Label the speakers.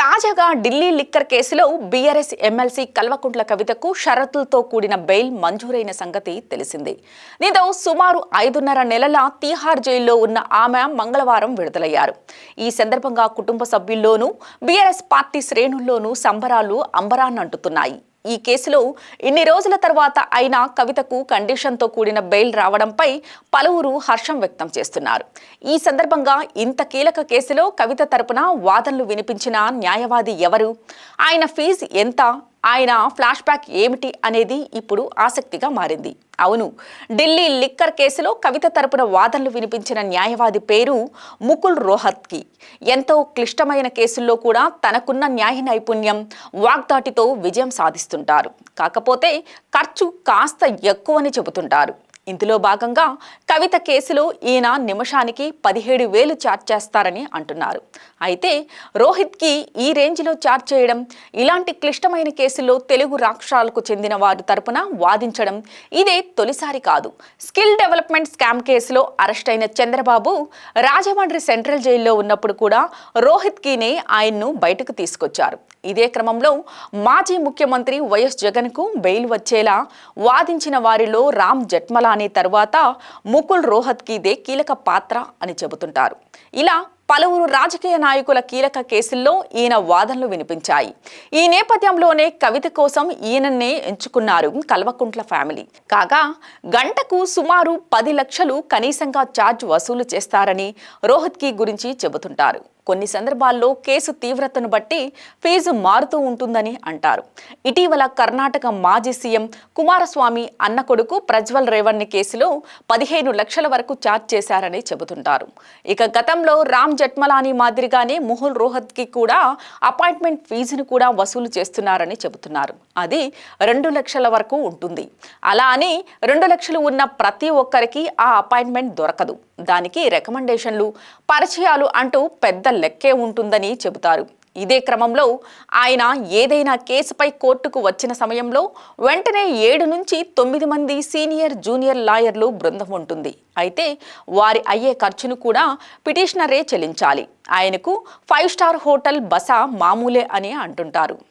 Speaker 1: తాజాగా ఢిల్లీ లిక్కర్ కేసులో BRS MLC Kalvakuntla కవితకు షరతులతో కూడిన బెయిల్ మంజూరైన సంగతి తెలిసిందే. దీంతో సుమారు ఐదున్నర నెలల తీహార్ జైల్లో ఉన్న ఆమె మంగళవారం విడుదలయ్యారు. ఈ సందర్భంగా కుటుంబ సభ్యుల్లోనూ బీఆర్ఎస్ పార్టీ శ్రేణుల్లోనూ సంబరాలు అంబరాన్నంటుతున్నాయి. ఈ కేసులో ఇన్ని రోజుల తర్వాత అయినా కవితకు కండిషన్తో కూడిన బెయిల్ రావడంపై పలువురు హర్షం వ్యక్తం చేస్తున్నారు. ఈ సందర్భంగా ఇంత కీలక కేసులో కవిత తరపున వాదనలు వినిపించిన న్యాయవాది ఎవరు? ఆయన ఫీజు ఎంత? ఆయన ఫ్లాష్ బ్యాక్ ఏమిటి అనేది ఇప్పుడు ఆసక్తిగా మారింది. అవును ఢిల్లీ లిక్కర్ కేసులో కవిత తరపున వాదనలు వినిపించిన న్యాయవాది పేరు ముకుల్ రోహత్కి. ఎంతో క్లిష్టమైన కేసుల్లో కూడా తనకున్న న్యాయ నైపుణ్యం వాగ్దాటితో విజయం సాధిస్తుంటారు. కాకపోతే ఖర్చు కాస్త ఎక్కువని చెబుతుంటారు. ఇందులో భాగంగా కవిత కేసులో ఈయన నిమిషానికి పదిహేడు వేలు ఛార్జ్ చేస్తారని అంటున్నారు. అయితే రోహిత్కి ఈ రేంజ్లో చార్జ్ చేయడం ఇలాంటి క్లిష్టమైన కేసుల్లో తెలుగు రాష్ట్రాలకు చెందిన వారి తరపున వాదించడం ఇదే తొలిసారి కాదు. స్కిల్ డెవలప్మెంట్ స్కామ్ కేసులో అరెస్ట్ అయిన చంద్రబాబు రాజమండ్రి సెంట్రల్ జైల్లో ఉన్నప్పుడు కూడా రోహిత్కినే ఆయన్ను బయటకు తీసుకొచ్చారు. ఇదే క్రమంలో మాజీ ముఖ్యమంత్రి వైఎస్ జగన్కు బెయిల్ వచ్చేలా వాదించిన వారిలో రామ్ జట్మలానీ తర్వాత ముకుల్ రోహత్కి ఇదే కీలక పాత్ర అని చెబుతుంటారు. ఇలా పలువురు రాజకీయ నాయకుల కీలక కేసుల్లో ఈయన వాదనలు వినిపించాయి. ఈ నేపథ్యంలోనే కవిత కోసం ఈయనన్నే ఎంచుకున్నారు కల్వకుంట్ల ఫ్యామిలీ. కాగా గంటకు సుమారు పది లక్షలు కనీసంగా ఛార్జ్ వసూలు చేస్తారని రోహిత్కి గురించి చెబుతుంటారు. కొన్ని సందర్భాల్లో కేసు తీవ్రతను బట్టి ఫీజు మారుతూ ఉంటుందని అంటారు. ఇటీవల కర్ణాటక మాజీ సీఎం కుమారస్వామి అన్న కొడుకు ప్రజ్వల్ రేవణ్ణి కేసులో పదిహేను లక్షల వరకు ఛార్జ్ చేశారని చెబుతుంటారు. ఇక గతంలో రామ్ జట్మలానీ మాదిరిగానే ముహుల్ రోహత్కి కూడా అపాయింట్మెంట్ ఫీజును కూడా వసూలు చేస్తున్నారని చెబుతున్నారు. అది రెండు లక్షల వరకు ఉంటుంది. అలా అని రెండు లక్షలు ఉన్న ప్రతి ఒక్కరికి ఆ అపాయింట్మెంట్ దొరకదు. దానికి రికమెండేషన్లు పరిచయాలు అంటూ పెద్ద లెక్కే ఉంటుందని చెబుతారు. ఇదే క్రమంలో ఆయన ఏదైనా కేసుపై కోర్టుకు వచ్చిన సమయంలో వెంటనే ఏడు నుంచి తొమ్మిది మంది సీనియర్ జూనియర్ లాయర్లు బృందం ఉంటుంది. అయితే వారి అయ్యే ఖర్చును కూడా పిటిషనరే చెల్లించాలి. ఆయనకు ఫైవ్ స్టార్ హోటల్ బస మామూలే అని అంటుంటారు.